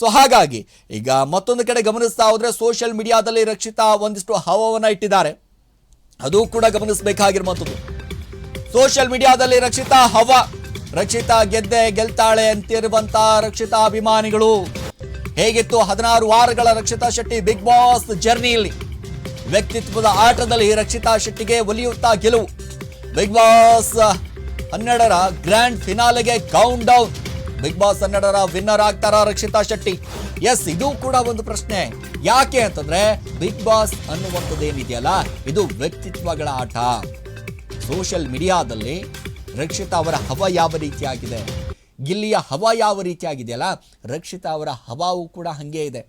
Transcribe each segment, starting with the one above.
So ಹಾಗಾಗಿ ಈಗ ಮತ್ತೊಂದು ಕಡೆ ಗಮನಿಸ್ತಾ ಹೋದ್ರೆ ಸೋಷಿಯಲ್ ಮೀಡಿಯಾದಲ್ಲಿ ರಕ್ಷಿತಾ ಒಂದಿಷ್ಟು ಹವವನ್ನ ಇಟ್ಟಿದ್ದಾರೆ. ಅದು ಕೂಡ ಗಮನಿಸಬೇಕಾಗಿರುವಂಥದ್ದು. ಸೋಷಿಯಲ್ ಮೀಡಿಯಾದಲ್ಲಿ ರಕ್ಷಿತಾ ಹವ, ರಕ್ಷಿತಾ ಗೆದ್ದೆ, ಗೆಲ್ತಾಳೆ ಅಂತಿರುವಂತ ರಕ್ಷಿತಾ ಅಭಿಮಾನಿಗಳು. ಹೇಗಿತ್ತು ಹದಿನಾರು ವಾರಗಳ ರಕ್ಷಿತಾ ಶೆಟ್ಟಿ ಬಿಗ್ ಬಾಸ್ ಜರ್ನಿಯಲ್ಲಿ ವ್ಯಕ್ತಿತ್ವದ ಆಟದಲ್ಲಿ ರಕ್ಷಿತಾ ಶೆಟ್ಟಿಗೆ ಒಲಿಯುತ್ತಾ ಗೆಲುವು. ಬಿಗ್ ಬಾಸ್ ಹನ್ನೆರಡರ ಗ್ರ್ಯಾಂಡ್ ಫಿನಾಲೆಗೆ ಕೌಂಟ್ ಡೌನ್ ಬಿಗ್ ಬಾಸ್ ಹನ್ನೆರಡರ ವಿನ್ನರ್ ಆಗ್ತಾರ ರಕ್ಷಿತಾ ಶೆಟ್ಟಿ? ಎಸ್ ಇದು ಕೂಡ ಒಂದು ಪ್ರಶ್ನೆ. ಯಾಕೆ ಅಂತಂದ್ರೆ ಬಿಗ್ ಬಾಸ್ ಅನ್ನುವಂಥದ್ದು ಏನಿದೆಯಲ್ಲ ಇದು ವ್ಯಕ್ತಿತ್ವಗಳ ಆಟ. ಸೋಷಿಯಲ್ ಮೀಡಿಯಾದಲ್ಲಿ ರಕ್ಷಿತಾ ಅವರ ಹವ ಯಾವ ರೀತಿಯಾಗಿದೆ? ಗಿಲ್ಲಿಯ ಹವ ಯಾವ ರೀತಿಯಾಗಿದೆಯಲ್ಲ, ರಕ್ಷಿತಾ ಅವರ ಹವಾವು ಕೂಡ ಹಾಗೆ ಇದೆ.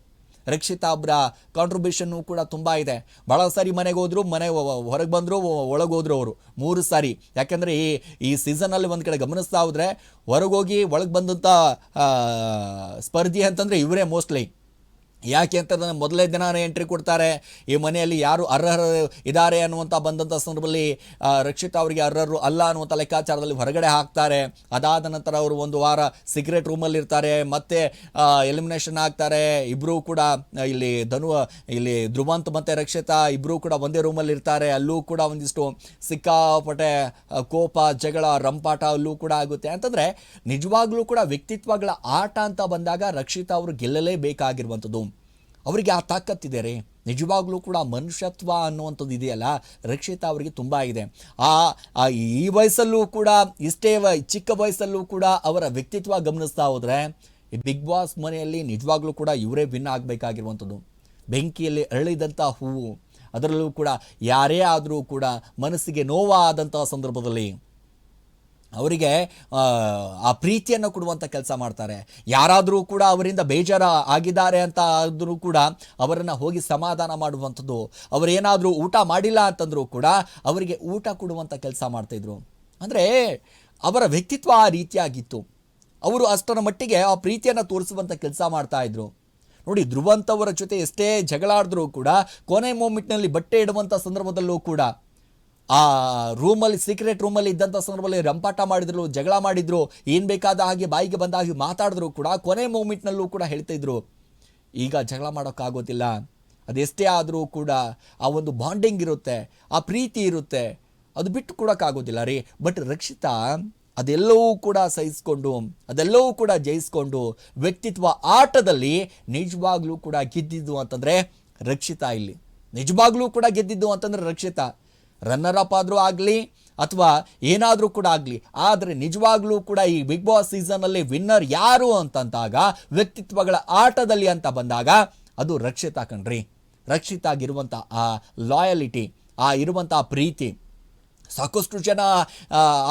ರಕ್ಷಿತಾ ಅವರ ಕಾಂಟ್ರಿಬ್ಯೂಷನ್ನು ಕೂಡ ತುಂಬ ಇದೆ. ಭಾಳ ಸಾರಿ ಮನೆಗೆ ಹೋದ್ರು, ಮನೆ ಹೊರಗೆ ಬಂದರು ಒಳಗೆ ಹೋದ್ರು ಅವರು. ಮೂರು ಸಾರಿ. ಯಾಕೆಂದರೆ ಈ ಈ ಸೀಸನಲ್ಲಿ ಒಂದು ಕಡೆ ಗಮನಿಸ್ತಾ ಹೋದರೆ ಹೊರಗೋಗಿ ಒಳಗೆ ಬಂದಂಥ ಸ್ಪರ್ಧಿ ಅಂತಂದರೆ ಇವರೇ ಮೋಸ್ಟ್ಲಿ ಯಾಕೆ ಅಂತಂದ್ರೆ ಮೊದಲೇ ದಿನ ಎಂಟ್ರಿ ಕೊಡ್ತಾರೆ. ಈ ಮನೆಯಲ್ಲಿ ಯಾರು ಅರ್ಹರು ಇದ್ದಾರೆ ಅನ್ನುವಂಥ ಬಂದಂಥ ಸಂದರ್ಭದಲ್ಲಿ ರಕ್ಷಿತಾ ಅವರಿಗೆ ಅರ್ಹರು ಅಲ್ಲ ಅನ್ನುವಂಥ ಲೆಕ್ಕಾಚಾರದಲ್ಲಿ ಹೊರಗಡೆ ಹಾಕ್ತಾರೆ. ಅದಾದ ನಂತರ ಅವರು ಒಂದು ವಾರ ಸಿಗರೇಟ್ ರೂಮಲ್ಲಿ ಇರ್ತಾರೆ. ಮತ್ತೆ ಎಲಿಮಿನೇಷನ್ ಆಗ್ತಾರೆ. ಇಬ್ಬರೂ ಕೂಡ ಇಲ್ಲಿ ಧನು, ಇಲ್ಲಿ ಧ್ರುವಂತ್ ಮತ್ತು ರಕ್ಷಿತಾ ಇಬ್ಬರೂ ಕೂಡ ಒಂದೇ ರೂಮಲ್ಲಿ ಇರ್ತಾರೆ. ಅಲ್ಲೂ ಕೂಡ ಒಂದಿಷ್ಟು ಸಿಕ್ಕಾಪಟ್ಟೆ ಕೋಪ, ಜಗಳ, ರಂಪಾಟ ಅಲ್ಲೂ ಕೂಡ ಆಗುತ್ತೆ. ಅಂತಂದರೆ ನಿಜವಾಗ್ಲೂ ಕೂಡ ವ್ಯಕ್ತಿತ್ವಗಳ ಆಟ ಅಂತ ಬಂದಾಗ ರಕ್ಷಿತಾ ಅವರು ಗೆಲ್ಲಲೇಬೇಕಾಗಿರುವಂಥದ್ದು. ಅವರಿಗೆ ಆ ತಾಕತ್ತಿದೆ ರೀ ನಿಜವಾಗ್ಲೂ ಕೂಡ ಮನುಷ್ಯತ್ವ ಅನ್ನುವಂಥದ್ದು ಇದೆಯಲ್ಲ, ರಕ್ಷಿತಾ ಅವರಿಗೆ ತುಂಬ ಇದೆ. ಆ ಈ ವಯಸ್ಸಲ್ಲೂ ಕೂಡ, ಇಷ್ಟೇ ಚಿಕ್ಕ ವಯಸ್ಸಲ್ಲೂ ಕೂಡ ಅವರ ವ್ಯಕ್ತಿತ್ವ ಗಮನಿಸ್ತಾ ಹೋದರೆ ಬಿಗ್ ಬಾಸ್ ಮನೆಯಲ್ಲಿ ನಿಜವಾಗ್ಲೂ ಕೂಡ ಇವರೇ ಭಿನ್ನ ಆಗಬೇಕಾಗಿರುವಂಥದ್ದು. ಬೆಂಕಿಯಲ್ಲಿ ಅರಳಿದಂಥ ಹೂವು, ಅದರಲ್ಲೂ ಕೂಡ ಯಾರೇ ಆದರೂ ಕೂಡ ಮನಸ್ಸಿಗೆ ನೋವಾದಂಥ ಸಂದರ್ಭದಲ್ಲಿ ಅವರಿಗೆ ಆ, ಪ್ರೀತಿಯನ್ನು ಕೊಡುವಂಥ ಕೆಲಸ ಮಾಡ್ತಾರೆ. ಯಾರಾದರೂ ಕೂಡ ಅವರಿಂದ ಬೇಜಾರ ಆಗಿದ್ದಾರೆ ಅಂತ ಆದರೂ ಕೂಡ ಅವರನ್ನು ಹೋಗಿ ಸಮಾಧಾನ ಮಾಡುವಂಥದ್ದು ಅವರೇನಾದರೂ ಊಟ ಮಾಡಿಲ್ಲ ಅಂತಂದರೂ ಕೂಡ ಅವರಿಗೆ ಊಟ ಕೊಡುವಂಥ ಕೆಲಸ ಮಾಡ್ತಾಯಿದ್ರು ಅಂದರೆ ಅವರ ವ್ಯಕ್ತಿತ್ವ ಆ ರೀತಿಯಾಗಿತ್ತು. ಅವರು ಅಷ್ಟರ ಮಟ್ಟಿಗೆ ಆ ಪ್ರೀತಿಯನ್ನು ತೋರಿಸುವಂಥ ಕೆಲಸ ಮಾಡ್ತಾಯಿದ್ರು ನೋಡಿ ಧ್ರುವಂತವರ ಜೊತೆ ಎಷ್ಟೇ ಜಗಳಾಡಿದ್ರೂ ಕೂಡ ಕೊನೆ ಮೂಮೆಂಟ್ನಲ್ಲಿ ಬಟ್ಟೆ ಇಡುವಂಥ ಸಂದರ್ಭದಲ್ಲೂ ಕೂಡ ಆ ರೂಮಲ್ಲಿ ಸೀಕ್ರೆಟ್ ರೂಮಲ್ಲಿ ಇದ್ದಂಥ ಸಂದರ್ಭದಲ್ಲಿ ರಂಪಾಟ ಮಾಡಿದ್ರು, ಜಗಳ ಮಾಡಿದ್ರು, ಏನು ಬೇಕಾದ ಹಾಗೆ ಬಾಯಿಗೆ ಬಂದ ಹಾಗೆ ಮಾತಾಡಿದ್ರು ಕೂಡ, ಕೊನೆ ಮೂಮೆಂಟ್ನಲ್ಲೂ ಕೂಡ ಹೇಳ್ತಾ ಇದ್ರು, ಈಗ ಜಗಳ ಮಾಡೋಕ್ಕಾಗೋದಿಲ್ಲ ಅದೆಷ್ಟೇ ಆದರೂ ಕೂಡ ಆ ಒಂದು ಬಾಂಡಿಂಗ್ ಇರುತ್ತೆ, ಆ ಪ್ರೀತಿ ಇರುತ್ತೆ, ಅದು ಬಿಟ್ಟು ಕೊಡೋಕ್ಕಾಗೋದಿಲ್ಲ ರೀ. ಬಟ್ ರಕ್ಷಿತಾ, ಅದೆಲ್ಲವೂ ಕೂಡ ಸಹಿಸ್ಕೊಂಡು, ಅದೆಲ್ಲವೂ ಕೂಡ ಜಯಿಸ್ಕೊಂಡು ವ್ಯಕ್ತಿತ್ವ ಆಟದಲ್ಲಿ ನಿಜವಾಗ್ಲೂ ಕೂಡ ಗೆದ್ದಿದ್ದು ಅಂತಂದರೆ ರಕ್ಷಿತಾ ಇಲ್ಲಿ. ನಿಜವಾಗ್ಲೂ ಕೂಡ ಗೆದ್ದಿದ್ದು ಅಂತಂದರೆ ರಕ್ಷಿತಾ. ರನ್ನರ್ ಅಪ್ ಆದರೂ ಆಗಲಿ ಅಥವಾ ಏನಾದರೂ ಕೂಡ ಆಗಲಿ, ಆದರೆ ನಿಜವಾಗ್ಲೂ ಕೂಡ ಈ ಬಿಗ್ ಬಾಸ್ ಸೀಸನಲ್ಲಿ ವಿನ್ನರ್ ಯಾರು ಅಂತಂದಾಗ ವ್ಯಕ್ತಿತ್ವಗಳ ಆಟದಲ್ಲಿ ಅಂತ ಬಂದಾಗ ಅದು ರಕ್ಷಿತಾ ಕಣ್ರಿ. ರಕ್ಷಿತಾಗಿರುವಂಥ ಆ ಲಾಯಲಿಟಿ ಆ ಇರುವಂಥ ಪ್ರೀತಿ. ಸಾಕಷ್ಟು ಜನ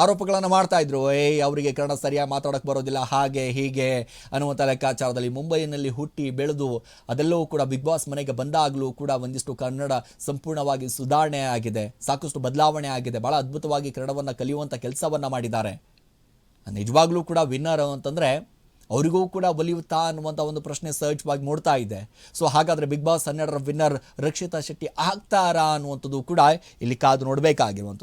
ಆರೋಪಗಳನ್ನು ಮಾಡ್ತಾ ಇದ್ರು. ಏ ಅವರಿಗೆ ಕನ್ನಡ ಸರಿಯಾಗಿ ಮಾತಾಡೋಕೆ ಬರೋದಿಲ್ಲ, ಹಾಗೆ, ಹೀಗೆ ಅನ್ನುವಂಥ ಲೆಕ್ಕಾಚಾರದಲ್ಲಿ ಮುಂಬೈನಲ್ಲಿ ಹುಟ್ಟಿ ಬೆಳೆದು ಅದೆಲ್ಲವೂ ಕೂಡ ಬಿಗ್ ಬಾಸ್ ಮನೆಗೆ ಬಂದಾಗಲೂ ಕೂಡ ಒಂದಿಷ್ಟು ಕನ್ನಡ ಸಂಪೂರ್ಣವಾಗಿ ಸುಧಾರಣೆ ಆಗಿದೆ, ಸಾಕಷ್ಟು ಬದಲಾವಣೆ ಆಗಿದೆ ಭಾಳ ಅದ್ಭುತವಾಗಿ ಕನ್ನಡವನ್ನು ಕಲಿಯುವಂಥ ಕೆಲಸವನ್ನು ಮಾಡಿದ್ದಾರೆ. ನಿಜವಾಗ್ಲೂ ಕೂಡ ವಿನ್ನರ್ ಅಂತಂದರೆ ಅವರಿಗೂ ಕೂಡ ಒಲಿಯುತ್ತಾ ಅನ್ನುವಂಥ ಒಂದು ಪ್ರಶ್ನೆ ಸಹಜವಾಗಿ ಮೂಡ್ತಾ ಇದೆ. ಸೊ ಹಾಗಾದರೆ ಬಿಗ್ ಬಾಸ್ ಹನ್ನೆರಡರ ವಿನ್ನರ್ ರಕ್ಷಿತಾ ಶೆಟ್ಟಿ ಆಗ್ತಾರಾ ಅನ್ನುವಂಥದ್ದು ಕೂಡ ಇಲ್ಲಿ ಕಾದು ನೋಡಬೇಕಾಗಿರುವಂಥದ್ದು.